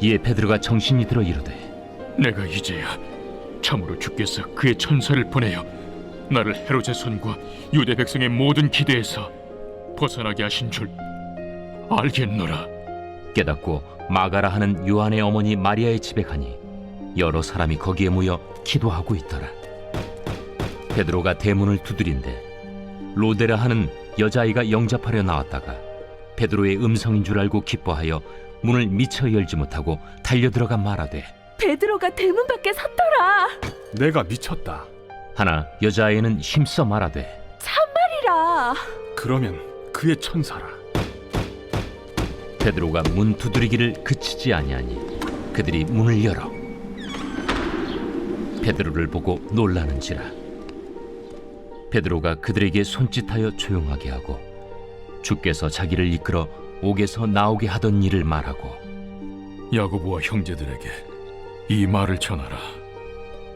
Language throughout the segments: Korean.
이에 베드로가 정신이 들어 이르되 내가 이제야 참으로 주께서 그의 천사를 보내어 나를 헤롯의 손과 유대 백성의 모든 기대에서 벗어나게 하신 줄 알겠노라. 깨닫고 마가라 하는 요한의 어머니 마리아의 집에 가니 여러 사람이 거기에 모여 기도하고 있더라. 베드로가 대문을 두드린데 로데라 하는 여자아이가 영접하려 나왔다가 베드로의 음성인 줄 알고 기뻐하여 문을 미처 열지 못하고 달려 들어가 말하되 베드로가 대문 밖에 섰더라. 내가 미쳤다. 하나 여자아이는 힘써 말하되 참말이라. 그러면 그의 천사라. 베드로가 문 두드리기를 그치지 아니하니 그들이 문을 열어 베드로를 보고 놀라는지라 베드로가 그들에게 손짓하여 조용하게 하고 주께서 자기를 이끌어 옥에서 나오게 하던 일을 말하고 야고보와 형제들에게 이 말을 전하라.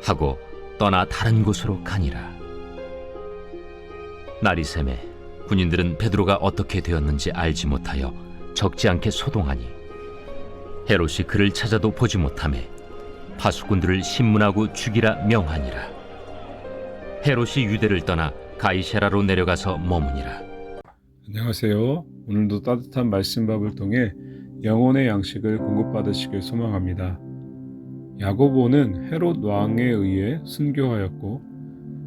하고 떠나 다른 곳으로 가니라. 날이 새매 군인들은 베드로가 어떻게 되었는지 알지 못하여 적지 않게 소동하니 헤롯이 그를 찾아도 보지 못하매 파수꾼들을 신문하고 죽이라 명하니라. 헤롯이 유대를 떠나 가이세라로 내려가서 머무니라 안녕하세요. 오늘도 따뜻한 말씀밥을 통해 영혼의 양식을 공급받으시길 소망합니다. 야고보는 헤롯 왕에 의해 순교하였고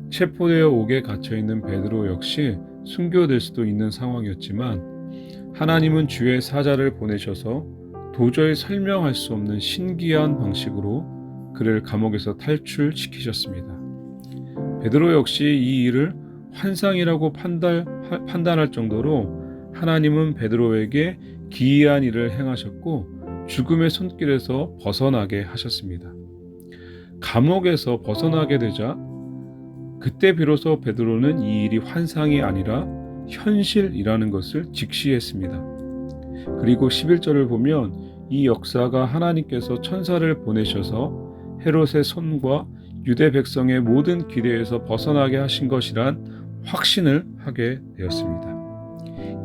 체포되어 옥에 갇혀 있는 베드로 역시 순교될 수도 있는 상황이었지만 하나님은 주의 사자를 보내셔서 도저히 설명할 수 없는 신기한 방식으로 그를 감옥에서 탈출시키셨습니다. 베드로 역시 이 일을 환상이라고 판단, 판단할 정도로 하나님은 베드로에게 기이한 일을 행하셨고 죽음의 손길에서 벗어나게 하셨습니다. 감옥에서 벗어나게 되자 그때 비로소 베드로는 이 일이 환상이 아니라 현실이라는 것을 직시했습니다. 그리고 11절을 보면 이 역사가 하나님께서 천사를 보내셔서 헤롯의 손과 유대 백성의 모든 기대에서 벗어나게 하신 것이란 확신을 하게 되었습니다.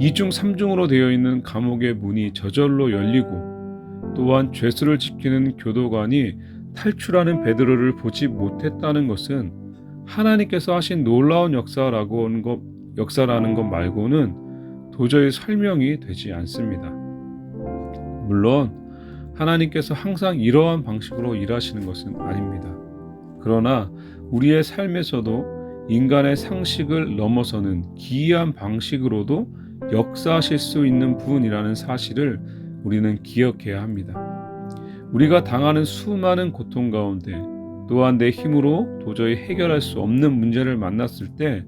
이중 삼중으로 되어 있는 감옥의 문이 저절로 열리고 또한 죄수를 지키는 교도관이 탈출하는 베드로를 보지 못했다는 것은 하나님께서 하신 놀라운 역사라고 하는 것, 역사라는 것 말고는 도저히 설명이 되지 않습니다. 물론 하나님께서 항상 이러한 방식으로 일하시는 것은 아닙니다. 그러나 우리의 삶에서도 인간의 상식을 넘어서는 기이한 방식으로도 역사하실 수 있는 분이라는 사실을 우리는 기억해야 합니다. 우리가 당하는 수많은 고통 가운데 또한 내 힘으로 도저히 해결할 수 없는 문제를 만났을 때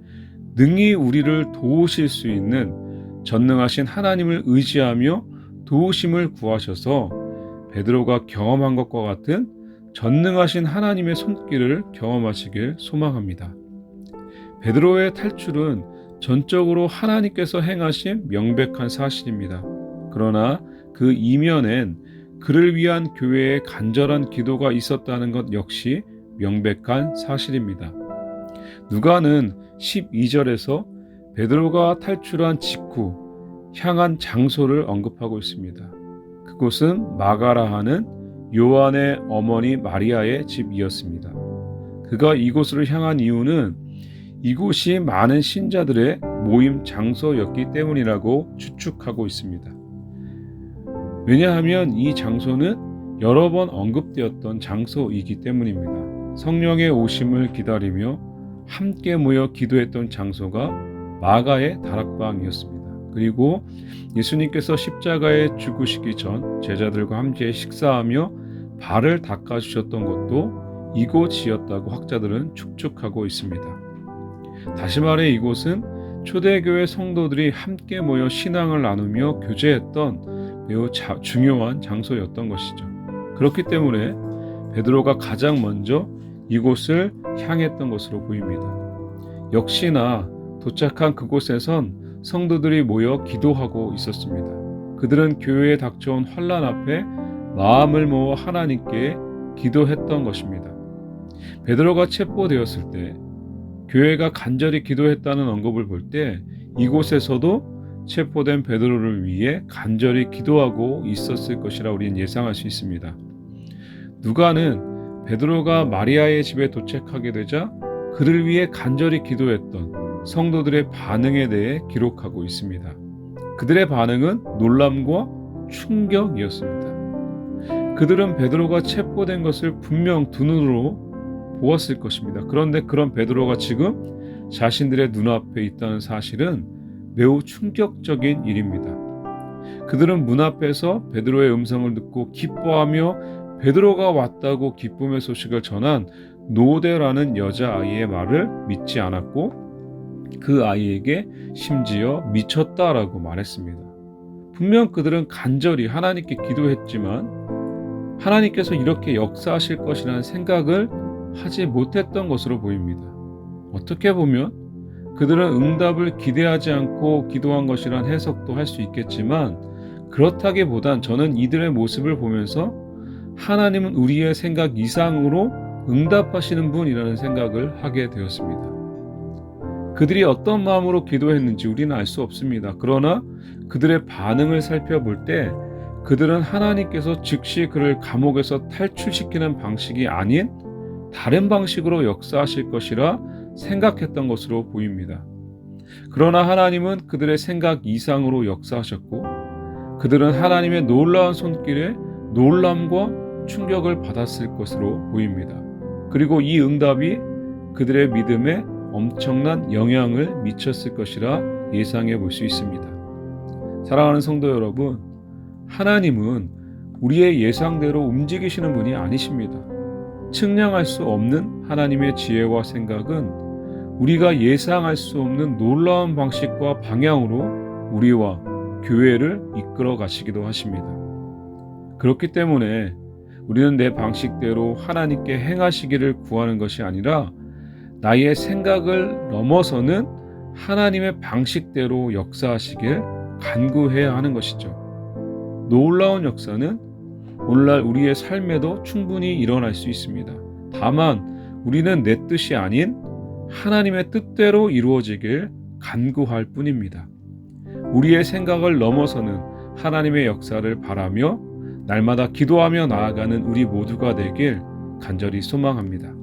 능히 우리를 도우실 수 있는 전능하신 하나님을 의지하며 도우심을 구하셔서 베드로가 경험한 것과 같은 전능하신 하나님의 손길을 경험하시길 소망합니다. 베드로의 탈출은 전적으로 하나님께서 행하신 명백한 사실입니다. 그러나 그 이면엔 그를 위한 교회의 간절한 기도가 있었다는 것 역시 명백한 사실입니다. 누가는 12절에서 베드로가 탈출한 직후 향한 장소를 언급하고 있습니다. 그곳은 마가라 하는 요한의 어머니 마리아의 집이었습니다. 그가 이곳으로 향한 이유는 이곳이 많은 신자들의 모임 장소였기 때문이라고 추측하고 있습니다. 왜냐하면 이 장소는 여러 번 언급되었던 장소이기 때문입니다. 성령의 오심을 기다리며 함께 모여 기도했던 장소가 마가의 다락방이었습니다. 그리고 예수님께서 십자가에 죽으시기 전 제자들과 함께 식사하며 발을 닦아주셨던 것도 이곳이었다고 학자들은 축축하고 있습니다. 다시 말해 이곳은 초대교회 성도들이 함께 모여 신앙을 나누며 교제했던 매우 자, 중요한 장소였던 것이죠. 그렇기 때문에 베드로가 가장 먼저 이곳을 향했던 것으로 보입니다. 역시나 도착한 그곳에선 성도들이 모여 기도하고 있었습니다. 그들은 교회에 닥쳐온 환란 앞에 마음을 모아 하나님께 기도했던 것입니다. 베드로가 체포되었을 때 교회가 간절히 기도했다는 언급을 볼 때 이곳에서도 체포된 베드로를 위해 간절히 기도하고 있었을 것이라 우리는 예상할 수 있습니다. 누가는 베드로가 마리아의 집에 도착하게 되자 그를 위해 간절히 기도했던 성도들의 반응에 대해 기록하고 있습니다. 그들의 반응은 놀람과 충격이었습니다. 그들은 베드로가 체포된 것을 분명 두 눈으로 보았을 것입니다. 그런데 그런 베드로가 지금 자신들의 눈앞에 있다는 사실은 매우 충격적인 일입니다. 그들은 문 앞에서 베드로의 음성을 듣고 기뻐하며 베드로가 왔다고 기쁨의 소식을 전한 노데라는 여자아이의 말을 믿지 않았고 그 아이에게 심지어 미쳤다라고 말했습니다. 분명 그들은 간절히 하나님께 기도했지만 하나님께서 이렇게 역사하실 것이라는 생각을 하지 못했던 것으로 보입니다. 어떻게 보면 그들은 응답을 기대하지 않고 기도한 것이란 해석도 할 수 있겠지만 그렇다기보단 저는 이들의 모습을 보면서 하나님은 우리의 생각 이상으로 응답하시는 분이라는 생각을 하게 되었습니다. 그들이 어떤 마음으로 기도했는지 우리는 알 수 없습니다. 그러나 그들의 반응을 살펴볼 때 그들은 하나님께서 즉시 그를 감옥에서 탈출시키는 방식이 아닌 다른 방식으로 역사하실 것이라 생각했던 것으로 보입니다. 그러나 하나님은 그들의 생각 이상으로 역사하셨고 그들은 하나님의 놀라운 손길에 놀람과 충격을 받았을 것으로 보입니다. 그리고 이 응답이 그들의 믿음에 엄청난 영향을 미쳤을 것이라 예상해 볼 수 있습니다. 사랑하는 성도 여러분, 하나님은 우리의 예상대로 움직이시는 분이 아니십니다. 측량할 수 없는 하나님의 지혜와 생각은 우리가 예상할 수 없는 놀라운 방식과 방향으로 우리와 교회를 이끌어 가시기도 하십니다. 그렇기 때문에 우리는 내 방식대로 하나님께 행하시기를 구하는 것이 아니라 나의 생각을 넘어서는 하나님의 방식대로 역사하시길 간구해야 하는 것이죠. 놀라운 역사는 오늘날 우리의 삶에도 충분히 일어날 수 있습니다. 다만 우리는 내 뜻이 아닌 하나님의 뜻대로 이루어지길 간구할 뿐입니다. 우리의 생각을 넘어서는 하나님의 역사를 바라며 날마다 기도하며 나아가는 우리 모두가 되길 간절히 소망합니다.